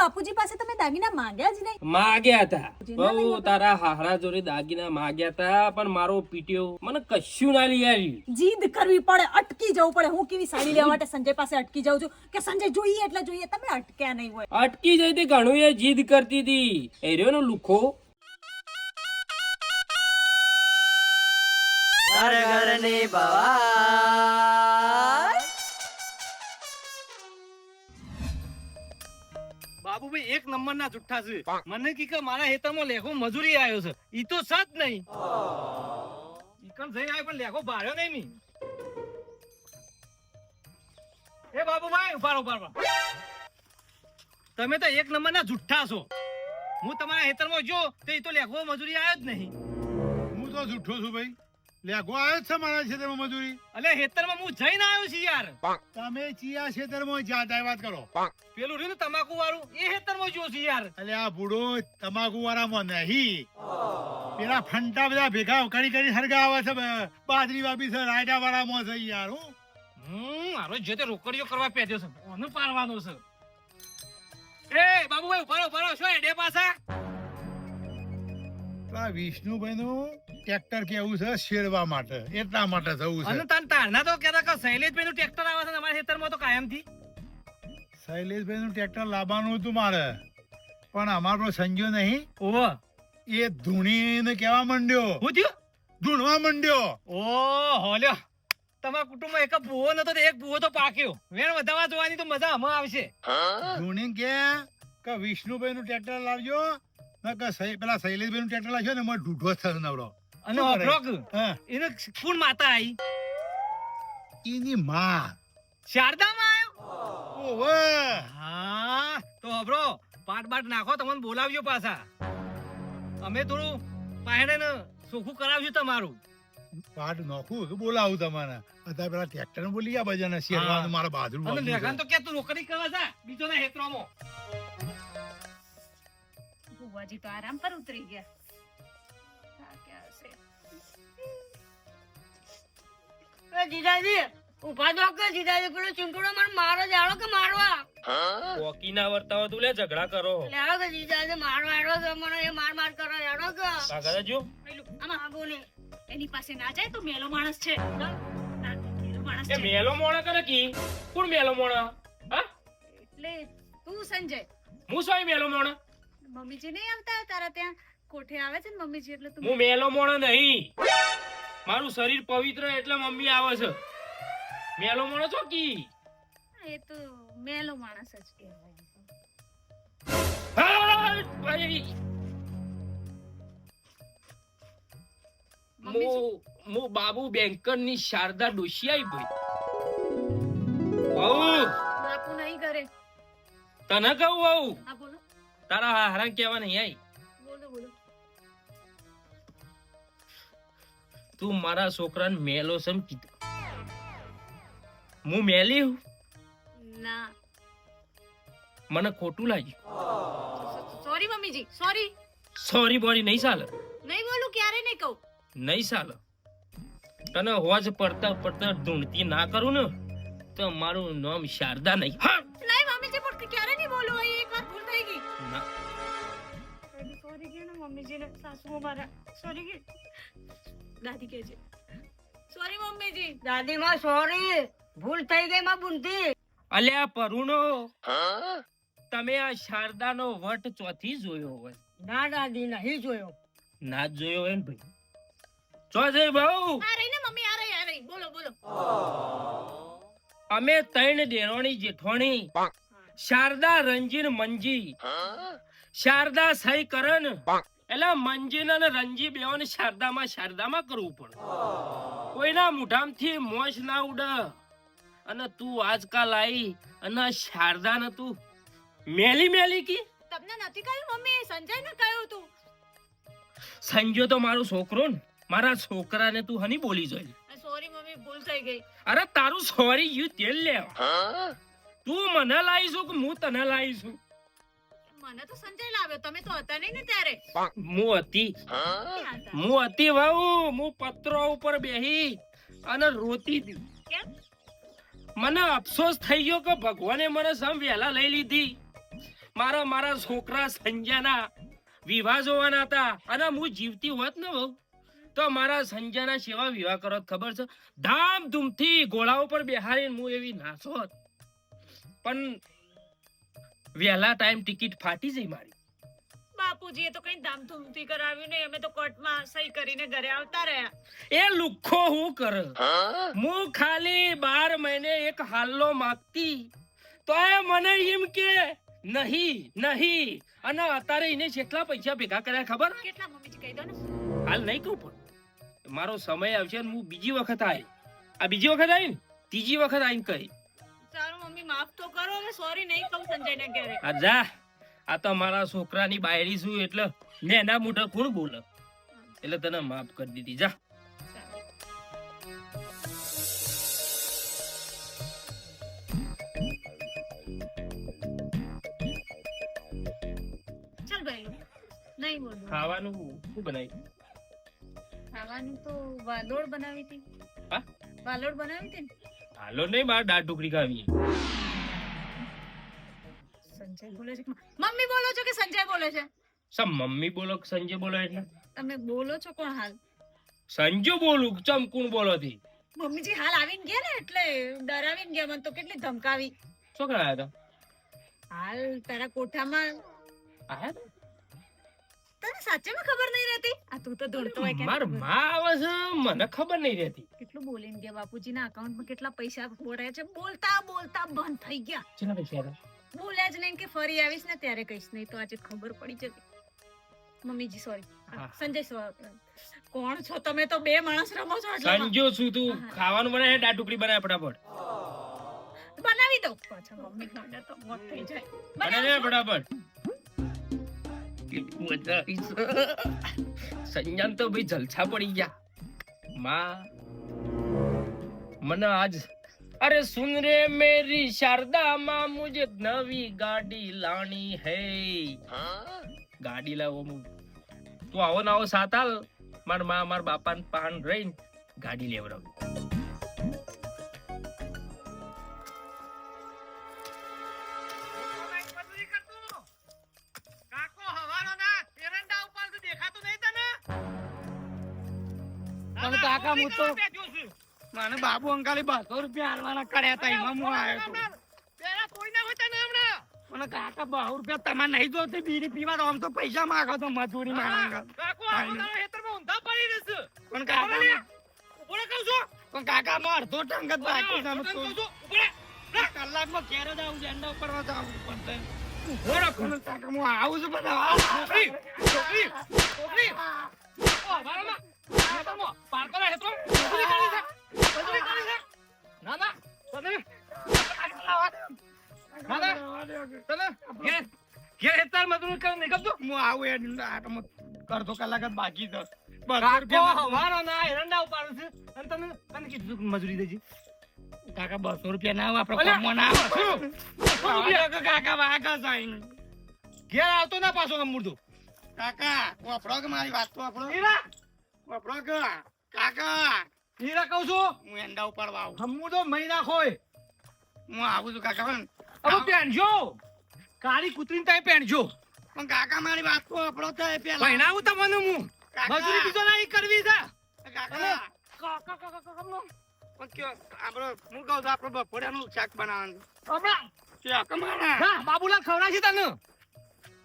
બાપુજી પાસે તમે દાગીના માંગ્યા જ નહીં. માંગ્યા હતા. બહુ તારા હાહરા જોડે દાગીના માંગ્યા હતા પણ મારો પીટ્યો મને કશું ના લઈ આવી જીદ કરવી પડે અટકી જવું પડે. હું કેવી સાડી લેવા માટે સંજય પાસે અટકી જાઉં છું? કે સંજય જોઈએ એટલે જોઈએ? તમે અટક્યા નહીં હોય. અટકી જઈ હતી ઘણું એ જીદ કરતી હતી. એ રહ્યો ને લુખો. ઘર ઘરની બવાઈ બાબુભાઈ એક નંબર ના જુઠ્ઠા છે. મને કી કે મારા હેતરમાં લેખો મજૂરી આવ્યો છે. ઈ તો સત નહીં. ઈકન જઈ આવ્યો પણ લેખો ભાર્યો નહીં મી. એ બાબુભાઈ ઊભા રહો, ઊભા તમે તો એક નંબર ના જુઠ્ઠા છો. હું તમારા હેતરમાં જો તો ઈ તો લેખો મજૂરી આવ્યો જ નહીં. હું તો જુઠ્ઠો છું ભાઈ. લેગો આવ્યો છે મારા ક્ષેત્રમાં મજૂરી. અલે હેતરમાં હું જઈને આવ્યો છું યાર. તમે ચિયા ક્ષેત્રમાં જાત વાત કરો. પેલું રહ્યું ને તમાકુ વાળું એ હેતરમાં જો છું યાર. અલે આ બુડો તમાકુ વાળામાં નહીં. પેલા ફંટા બધા ભેગા કરી કરી હરગા આવે છે બાજરી વાપી છે રાયડા વાળામાં છે યાર હું. હમ મારો જે તે રોકડીઓ કરવા પેદ્યો છે ઓને પાડવાનો છે? એ બાબુભાઈ ઉભારો ઉભારો. શું એડે પાછા? વિષ્ણુભાઈ નું ટ્રેક્ટર કેવું છે શેરવા માટે. એટલા માટે થવું અને છે તાન તારના તો કહેતા કે શૈલેષભાઈ નું ટ્રેક્ટર આવે છે તમારા ખેતરમાં તો કાયમથી. શૈલેષભાઈ નું ટ્રેક્ટર લાવવાનું હતું મારે. પણ અમારો સંજો નહીં. ઓહો. એ ધૂણીને કેવા માંડ્યો. હું થયું? ધૂણવા માંડ્યો. ઓ લ્યો તમારા કુટુંબમાં એક ભૂવો નતો એક ભૂવો તો પાક્યો. વેણ વધાવા જોવાની તો મજા આમાં આવશે. ધૂણી કે કે વિષ્ણુભાઈ નું ટ્રેક્ટર લાવજો ના કે પેલા શૈલેષભાઈ નું ટ્રેક્ટર લાવજો ને મને ઢૂઢો થશે નવરો. અને કરે? હા. એને કોણ માતા આવી એની માં. શારદામાં આવ્યો ઓવે હા તો અભરો પાટ બાટ નાખો તમને બોલાવજો પાછા. અમે થોડું પાહેડે ને સોખું કરાવજો તમારું. પાટ નોખું કે બોલાવું તમારે. અત્યારે પેલા ટ્રેક્ટર ને બોલી ગયા બજાને શેરવાન મારા બાજુ અને લેખાન તો કે તું નોકરી કરવા જા બીજો ના હેતરોમાં. ભુવાજી તો આરામ પર ઉતરી ગયા. એ જીજાજી ઊભા તો કે જીજાજી પેલો ચૂંટણો મને મારો જાડો કે મારવા? કોકી ના વર્તાવો તું લે ઝઘડા કરો. કે જીજાજી મારો આડો કે મને એ માર માર કરો લેડો કે? કાકા જો? આમાં આગો ને એની પાસે ના જાય તો મેલો માણસ છે. ના, મેલો માણસ એ મેલો મોણા કરે કી? કોણ મેલો મોણા? હા? એટલે તું સંજય. હું સોય મેલો મોણા? મમ્મીજી નહીં આવતા તારા ત્યાં? કોઠે આવે છે ને મમ્મીજી એટલે તું હું મેલો મોણો નહીં. મારું શરીર પવિત્ર એટલે મમ્મી આવે છે. મેલો મોણો છો કી? એ તો મેલો માણસ જ કહેવાય. મો હું બાબુ બેંકરની શારદા ડોશિયાઈ આવી ભાઈ. બહુ બાપુ નહીં કરે. તને કહું બહુ તારા હારણ કેવા નહીં આવી તું મારા છોકરાને મેલો સમ કીધું. હું મેલી હું? ના. મને ખોટું લાગ્યું. સોરી મમ્મીજી સોરી સોરી બોરી નહીં ચાલે. નહીં બોલું ક્યારે નહીં કહું? નહીં ચાલે. તને હોજ પડતા પડતા ધૂણતી ના કરું ને તો મારું નામ શારદા નહીં. હા! નહીં મમ્મીજી પણ ક્યારે નહીં બોલું? એ એક વાર ભૂલ થઈ ગઈ. ના. સોરી કે ને મમ્મીજીને સાસુ મારા? સોરી કે દાદી કે છે. સોરી મમ્મીજી. દાદી માં સોરી ભૂલ થઈ ગઈ માં બુંધી. અલ્યા પરુણો. તમે આ શારદાનો વટ ચોથી જોયો હોય. ના દાદી નહીં જોયો. ના જોયો હોય ને ભાઈ. ચો બહુ આ રહી ને મમ્મી આ રહી આ રહી. બોલો બોલો. અમે ત્રણ દેરોણી જેઠોણી. શારદા રંજીન મંજી. શારદા સહી કરન એટલે મંજીન અને રંજી બેઓને શારદામાં શારદામાં કરવું પડે. કોઈના મુઠામથી મોશ ના ઉડ. અને તું આજકાલ આવી અને શારદા શારદાને તું મેલી મેલી કી? તમને નથી કહ્યું મમ્મી? સંજય ને કહ્યું તું. સંજય તો મારો છોકરો ને. મારા છોકરાને તું હની બોલી જોઈ. સોરી મમ્મી ભૂલ થઈ ગઈ. અરે તારું સોરી યુ તેલ લે તું મને લાવીશું કે હું તને લાવીશું? મને તો સંજય લાવ્યો. તમે તો હતા નહીં ને ત્યારે. હું હતી. હું હતી વાવ હું પત્રો ઉપર બેહી અને રોતી હતી કેમ? મને અફસોસ થઈ ગયો કે ભગવાને મને સમ વહેલા લઈ લીધી. મારા મારા છોકરા સંજયના વિવાહ જોવાના હતા. અને હું જીવતી હોત ને બહુ તો મારા સંજયના સેવા વિવાહ કરો ખબર છે? ધામધૂમથી ઘોડા ઉપર બેહારીને હું એવી નાસો પણ વહેલા ટાઈમ ટિકિટ ફાટી જઈ મારી. બાપુજીએ તો કઈ ધામધૂમથી કરાવ્યું નહીં. અમે તો કોર્ટમાં સહી કરીને ઘરે આવતા રહ્યા. એ લુખ્ખો હું કર? હું ખાલી બાર મહિને એક હાલ્લો માગતી. તો એ મને એમ કે નહીં નહીં. અને અત્યારે એને જેટલા પૈસા ભેગા કર્યા ખબર? કેટલા મમ્મીજી કહી દો ને. હાલ નહીં કહું પણ. મારો સમય આવશે ને હું બીજી વખત આવી આ બીજી વખત આવી ને? ત્રીજી વખત આવીને કહી. મમ્મી માફ તો કરો હવે સોરી નહીં કહું સંજયને ઘરે. આ જા. આ તો મારા છોકરાની બાયરી છું એટલે મેં એના મોઢે કોણ બોલે? એટલે તને માફ કરી દીધી. જા. ચાલ ભાઈ નહીં બોલું ખાવાનું શું બનાવ્યું? ખાવાનું તો વાલોડ બનાવી હતી. વાલોડ બનાવી હતી ને? હાલો નહીં બાર દાળ ઢોકળી ખાવી સંજય બોલે છે મમ્મી બોલો છો કે સંજય બોલે છે? સમ મમ્મી બોલો કે સંજય બોલો એટલે? તમે બોલો છો કોણ હાલ? સંજુ બોલું ચમ કોણ બોલો થી? મમ્મીજી હાલ આવીને ગયા ને એટલે ડરાવીને ગયા મને તો કેટલી ધમકાવી. શું કરાયા હતા હાલ તારા કોઠામાં આયા? તને સાચેમાં ખબર નહીં રહેતી? આ તું તો દોડતો હોય કે મારમાં આવે છે મને ખબર નહીં રહેતી. કેટલું બોલીને ગયા બાપુજીના અકાઉન્ટમાં કેટલા પૈસા બોલાયા છે? બોલતા બોલતા બંધ થઈ ગયા. કેટલા પૈસા હતા બોલ્યા જ નહીં કે ફરી આવીશ ને ત્યારે કહીશ નહીં તો આજે ખબર પડી જતી મમ્મીજી સોરી સંજય. કોણ છો તમે તો? બે માણસ રમો છો એટલે સંજો છું તું. ખાવાનું બનાય ડા ટુકડી બનાય ફટાફટ. બનાવી દઉં. પાછા મમ્મી ખાને તો મોત થઈ જાય. બનાવી ફટાફટ. કેટલી મજા આવી છે. સંજન તો ભાઈ જલસા પડી ગયા. માં, મને આજ, અરે સુન રે મેરી શારદા માં મુજે નવી ગાડી લાણી હે. ગાડી લાવો હું તું આવો ના આવો સાતાલ. મારમાં, માર બાપા ને પાન રહીને ગાડી લેવડાવી. કાકા હું તો- મને બાબુ અંકાલી બસો રૂપિયા હાલવાના કર્યા હતા એમાં હું આવ્યો હતો. મને કાકા બહુ રૂપિયા તમારે નહીં જોતી બીડી પીવા તો આમ તો પૈસા માંગો તો મજૂરી માંગો. પણ કાકા. પણ કાકા માં અડધો જ બાકી. કલાકમાં ઘેર જ આવું ઝંડા ઉપર ઊભો પણ હું આવું છું બધા અડધો કલાક જ બાકી મજૂરી દેજે. કાકા બસો રૂપિયા ના આપડે ના આવે? કાકા કાકા વાગા ઘેર આવતો ના પાછો ગમુડતો. કાકા મારી વાત તો વાપરો વાપરો કા કાકા હીરા કહું છું. હું એંડા ઉપાડવા આવું તો મહિના ખોય. હું આવું છું કાકા પણ હવે પહેરજો. કાળી કૂતરીને તમે પહેરજો. પણ કાકા મારી વાત તો વાપરો તો પેલા પહેરાવું તમને હું. મજૂરી બીજો ના કરવી છે. કાકા કાકા કાકા કાકા પણ કયો આપણો હું કહું છું આપણે બપોરિયાનું શાક બનાવવાનું હમણાં. શાક મારા ના, બાબુલાલ ખવડાવશે તને.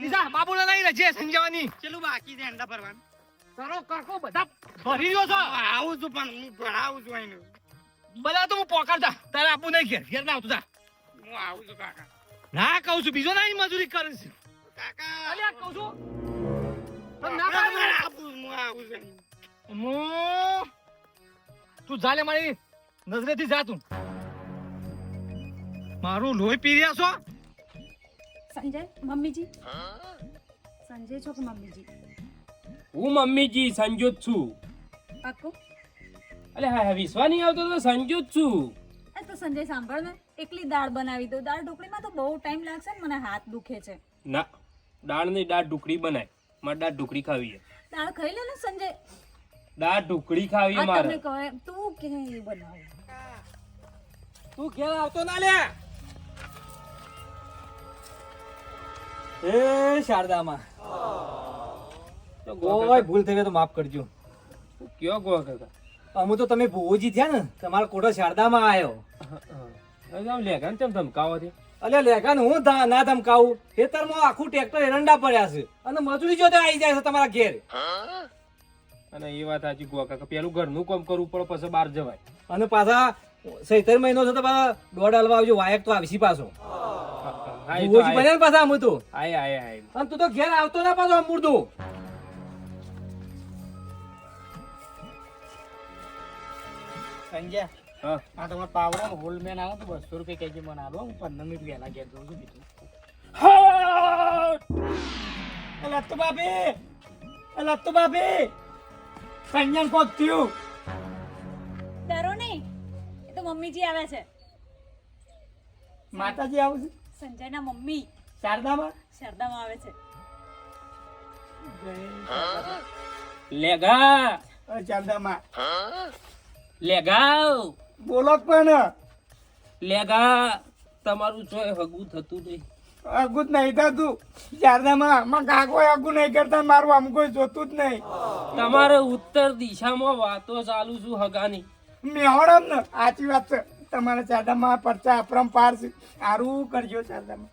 લીધા, બાબુલાલ અહીં રજે સંજવાની. ચેલું બાકી છે એંડા ભરવાનું કાકો બધા. ભરી રહ્યો છો. આવું છું પણ હું ભણાવું છું અહીં બધા તો હું પોકારતા. તારે આપું નહીં ઘેર. ઘેર ના આવતું તા હું આવું છું કાકા. ના કહું છું બીજો ના અહીં મજૂરી કરે છે. કાકા. અલ્યા કહું છું. તું જાલે મારી નજરેથી જા તું. મારું લોહી પી રહ્યા છો? સંજય મમ્મીજી. સંજય છો કે મમ્મીજી? હું મમ્મીજી સંજોત છું. પાક્કું? અલે હા વિશ્વા નહીં આવતો તો સંજોત છું. એ તો સંજય સાંભળ ને. એકલી દાળ બનાવી દો દાળ ઢોકળીમાં તો બહુ ટાઈમ લાગશે ને મને હાથ દુખે છે. ના દાળ દાળ ઢોકળી બનાય. મારે દાળ ઢોકળી ખાવી છે. દાળ ખાઈ લે ને સંજય. દાળ ઢોકળી ખાવી છે મારે. તમને કહે તું કે બનાવ? તું ઘેર આવતો ના લે. એ શારદામાં. કોઈ ભૂલ થઈ ગઈ તો માફ કરજો. કયો ગો કાકા અમે તો તમે ભુવોજી થયા ને તમારો કોટો શારદામાં આવ્યો લેખા ચમ ધમકાવો છે? અલે લેખા ને હું ના ધમકાવું. ખેતરમાં આખું ટ્રેક્ટર એરંડા પડ્યા છે. અને મજૂરી જો આવી જાય છે તમારા ઘેર. અને એ વાત સાચી ગો કાકા પેલું ઘરનું કામ કરવું પડે પછી બહાર જવાય. અને પાછા સૈતર મહિનો છે તો પાછા દોઢ હલવા આવજો વાયક તો આવશી પાછો. ને પાછા અમે તો. આય આય આય. અને તું તો ઘેર આવતો ના પાછો અમૂર્તો સંજય હા. આ તમારા પાવડા હોલ મેન આવે તો બસો રૂપિયા કેજી મને આલો હું પંદર મિનિટ વહેલા ઘેર જઉં છું બીજું. બાપી અલા બાપી સંજય કોક થયું. ડરો નહીં. એ તો મમ્મીજી આવે છે. માતાજી આવું છે? સંજયના મમ્મી. શારદામાં? શારદામાં આવે છે. લેગા અ શારદામાં. લેગા બોલો પણ. લેગા તમારું ચોય હગું થતું નહીં. હગું જ નહીં થતું. શારદામાં આમાં કાકો હગું નહીં કરતા મારું આમ કોઈ જોતું જ નહીં. તમારે ઉત્તર દિશામાં વાતો ચાલુ છું હગાની. મેહોડમ ને. સાચી વાત છે. તમારા શારદામાં પરચા અપરંપાર છે. સારું કરજો શારદામાં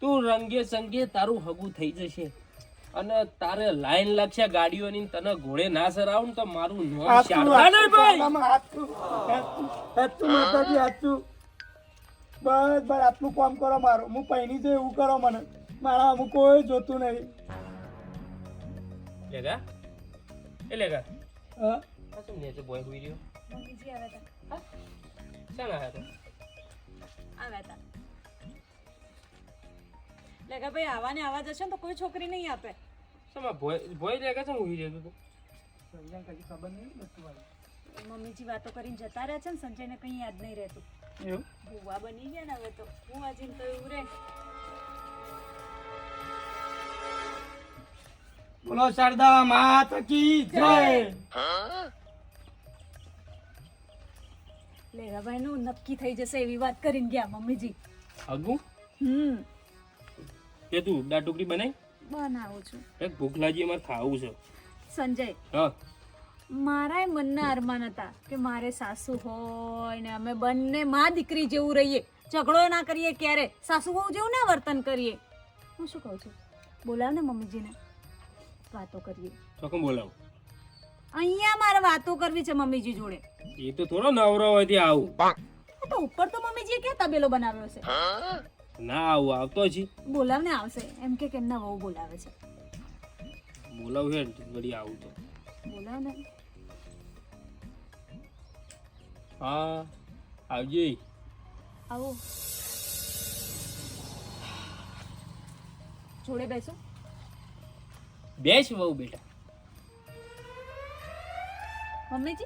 તું રંગે સંગે તારું હગું થઈ જશે. અને તારે લાઈન લાગશે ગાડીઓની તને ઘોડે ના સરાવું ને તો મારું નો શારદા. નહીં ભાઈ! માતાજી. બસ બસ આટલું કામ કરો મારું. હું પૈણી છે એવું કરો મને. મારા અમુક કોઈ જોતું નહીં. લેગા? એ લેગા? હા? શું નેચે બોય હુઈ રહ્યો? મમ્મીજી આવ્યા હતા. શાના આયા તા? આવ્યા હતા. લેગા ભાઈ આવા ને આવા જશે ને તો કોઈ છોકરી નહીં આપે. શામાં ભોય ભોય લેગા છે હોઈ રહ્યો તું? મમ્મીજી વાતો કરીને જતા રહ્યા છે ને સંજયને કંઈ યાદ નહીં રહેતું. એવું? ભૂવા બની ગયા ને હવે તો. હું આજે તો એવું રે બોલો શારદા માત કી જય! લેગાભાઈ નું નક્કી થઈ જશે એવી વાત કરીને ગયા મમ્મીજી. હગું હમ. કે તું દાળ ટુકડી બનાવી બનાવું છું. એક ભૂખ લાગી અમારે ખાવું છે. સંજય હા. મારા મનના અરમાન હતા કે મારે સાસુ હોય ને અમે બંને માં દીકરી જેવું રહીએ. ઝઘડો ના કરીએ ક્યારે? સાસુ બહુ જેવું ના વર્તન કરીએ. હું શું કહું છું? બોલાવ ને મમ્મીજીને. વાતો કરીએ. ચોકમ બોલાવ? અહીંયા મારે વાતો કરવી છે મમ્મીજી જોડે. એ તો થોડો નવરો હોય તે આવું. તો ઉપર તો મમ્મીજીએ ક્યાં તબેલો બનાવ્યો છે? ના આવું આવતો છે બોલાવને આવશે. એમ કે કેમના વહુ બોલાવે છે. બોલાવ હે વળી આવું તો. બોલાવ ને હા આવજે. આવો. જોડે બેસો? બેસ બહુ બેટા. મમ્મીજી?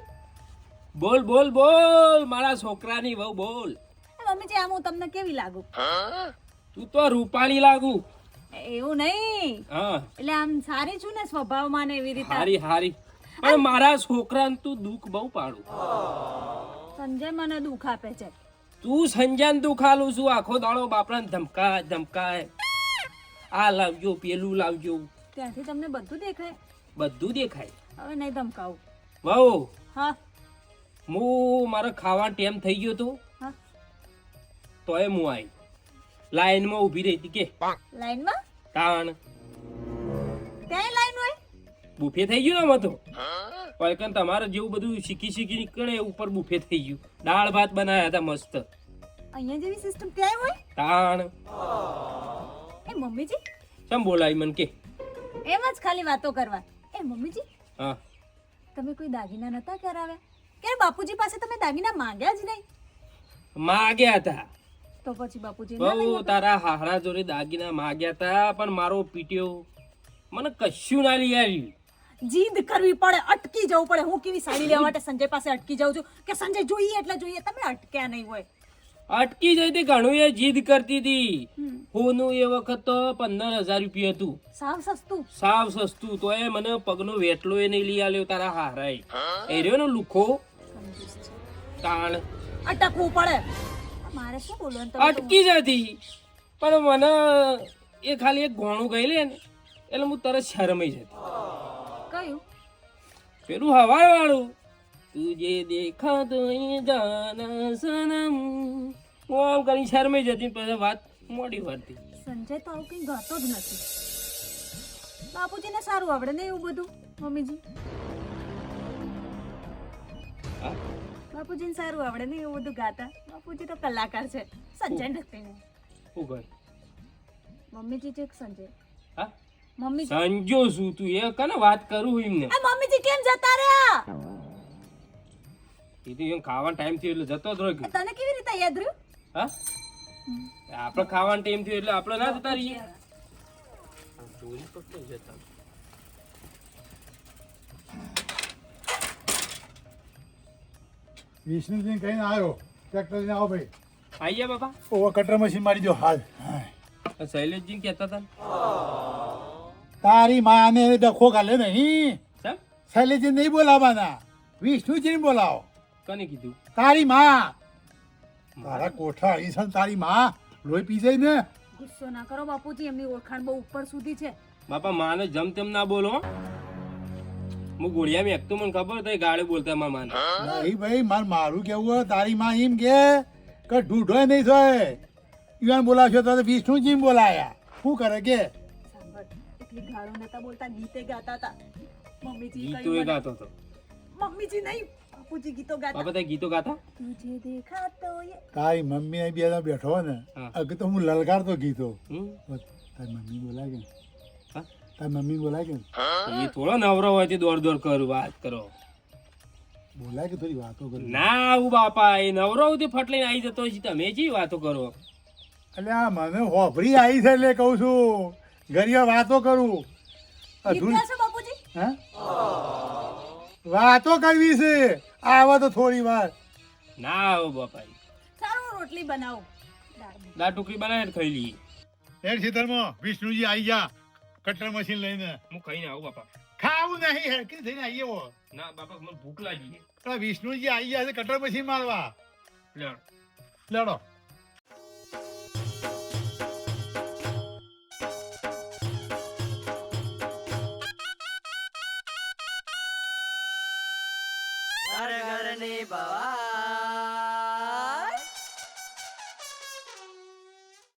બોલ બોલ બોલ. મારા છોકરાની વહુ બોલ. એ છે આમ હું તમને કેવી લાગુ? તું તો રૂપાળી લાગુ. એવું નહીં. હા. એટલે આમ સારી છું ને સ્વભાવમાં ને એવી રીતે. હારી હારી. પણ મારા છોકરાને તું દુઃખ બહુ પાડું. સંજય મને દુઃખ આપે છે. તું સંજાન દુખાલું છું. આખો દાડો બાપરાને ધમકાય ધમકાય. આ લાવજો પેલું લાવજો. ત્યાંથી તમને બધું દેખાય. બધું દેખાય. હવે નહીં ધમકાવું. વહુ હા. હું મારો ખાવા ટેમ થઈ ગયો તો? તોય હું આવી લાઈનમાં ઊભી રહી હતી કે લાઈનમાં? તાણ. ત્યાં લાઈન હોય? બુફે થઈ ગયું ને આમાં તો? પણ તમારે જેવું બધું શીખી શીખી નીકળે ઉપર બુફે થઈ ગયું. દાળ ભાત બનાવ્યા હતા મસ્ત. અહીંયા જેવી સિસ્ટમ ક્યાંય હોય? તાણ. એ મમ્મીજી? ચમ બોલાવી મન કે? એમ જ ખાલી વાતો કરવા. એ મમ્મીજી હા. તમે કોઈ દાગીના નતા કરાવ્યા કે બાપુજી પાસે તમે દાગીના માંગ્યા જ નહીં? માગ્યા હતા. તો પછી બાપુજી બહુ તારા હાહરા જોડે દાગીના માગ્યા હતા પણ મારો પીટ્યો. મને કશું ના લઈ આવ્યું જીદ કરવી પડે અટકી જવું પડે. હું કેવી સાડી લેવા માટે સંજય પાસે અટકી જાઉં છું? કે સંજય જોઈએ એટલે જોઈએ? તમે અટક્યા નહીં હોય. અટકી જઈ તે ઘણું એ જીદ કરતી હતી. હોનું એ વખત તો પંદર હજાર રૂપિયા હતું. સાવ સસ્તું. સાવ સસ્તું તો એ મને પગનો વેટલો એ નહીં લઈ આલ્યો તારા હારાય એ રહ્યો ને લુખો. તાણ. અટકવું પડે. મારે શું બોલવાનું? અટકી જતી. પણ મને એ ખાલી એક ગોણું ગઈ લે ને એટલે હું તરત શરમાઈ જતી. કયું? પેલું હવાર વાળું તુજે દેખા તો જાના સનમ. હું આમ કરીને શરમાઈ જતી પછી વાત મોડી વાળતી સંજય તો આવું કઈ ગાતો જ નથી. બાપુજીને સારું આવડે ને એવું બધું મમ્મીજી? હા? બાપુજીને સારું આવડે ને એવું બધું ગાતા. બાપુજી તો કલાકાર છે. સંજય ઢક્કીને ઓ ભાઈ મમ્મીજી છે સંજય? હા? મમ્મી સંજો શું તું એ કને વાત કરું હું એમને? આ મમ્મીજી કેમ જતા રહ્યા? તો એમ ખાવાનો ટાઈમ થયો એટલે જતો જ રહ્યો તને કેવી રીતે યાદ રહ્યું? હા? આપણે ખાવાનો ટાઈમ થયો એટલે આપણે ના જતા રહીએ. ચોરી તો જતા? વિષ્ણુજી કહીને આવ્યો ટ્રેક્ટર લઈને આવો ભાઈ. આઈ ગયા બાપા? ઓવર કટર મશીન મારી દો હાલ. શૈલેષજી કહેતા હતા. તારી માને ડખો ગાલે નહીં. શૈલેષજી નહીં બોલાવવાના. વિષ્ણુજી બોલાવો. કોને કીધું? તારી માં. તારા કોઠા અડી છે તારી માં. લોહી પી જાય ને. ગુસ્સો ના કરો બાપુજી એમની ઓળખાણ બહુ ઉપર સુધી છે. બાપા માને જમ તેમ ના બોલો હો. ગોળિયા મેં એકતો મને ખબર થઈ ગાળે બોલતા મારા માને. નહીં ભાઈ માર મારું કેવું હોય? તારી માં એમ કે કે ઢૂઢોય નહીં થાય. ઈવાન બોલાવશો તો વિષ્ણુજી બોલાયા? શું કરે કે? એટલી ગાળો નતા બોલતા ગીતે ગાતા હતા. મમ્મીજી ગીતો એ ગાતો હતો. મમ્મીજી નહીં બાપુજી ગીતો ગાતા. બાપા તે ગીતો ગાતા? તુજે દેખા તારી મમ્મી અહીં બેઠો ને અગ તો હું લલકારતો ગીતો? તારી મમ્મી હા? તારી મમ્મી બોલાય કે એ થોડો નવરો હોય તે દોડ દોડ કરું વાત કરો. બોલાય કે થોડી વાતો કરો ના આવું બાપા એ નવરો તે ફટ લઈને આવી જતો હોય છે તમે જી વાતો કરો. એટલે આ મને હોભરી આવી છે એટલે કહું છું. ઘરિયા વાતો કરું. વાતો કરવી છે. આવો તો થોડી વાર. ના આવો બાપા સારું રોટલી બનાવો. દાળ. ટુકડી બનાવીને ખાઈ લઈએ. એ ખેતરમાં વિષ્ણુજી આવી જા કટર મશીન લઈને. હું ખાઈને આવું બાપા. ખાવું નહીં હેરકી થઈને આવીએ વો ના બાપા મને ભૂખ લાગી છે. વિષ્ણુજી આવી ગયા છે કટર મશીન મારવા. લડો લડો.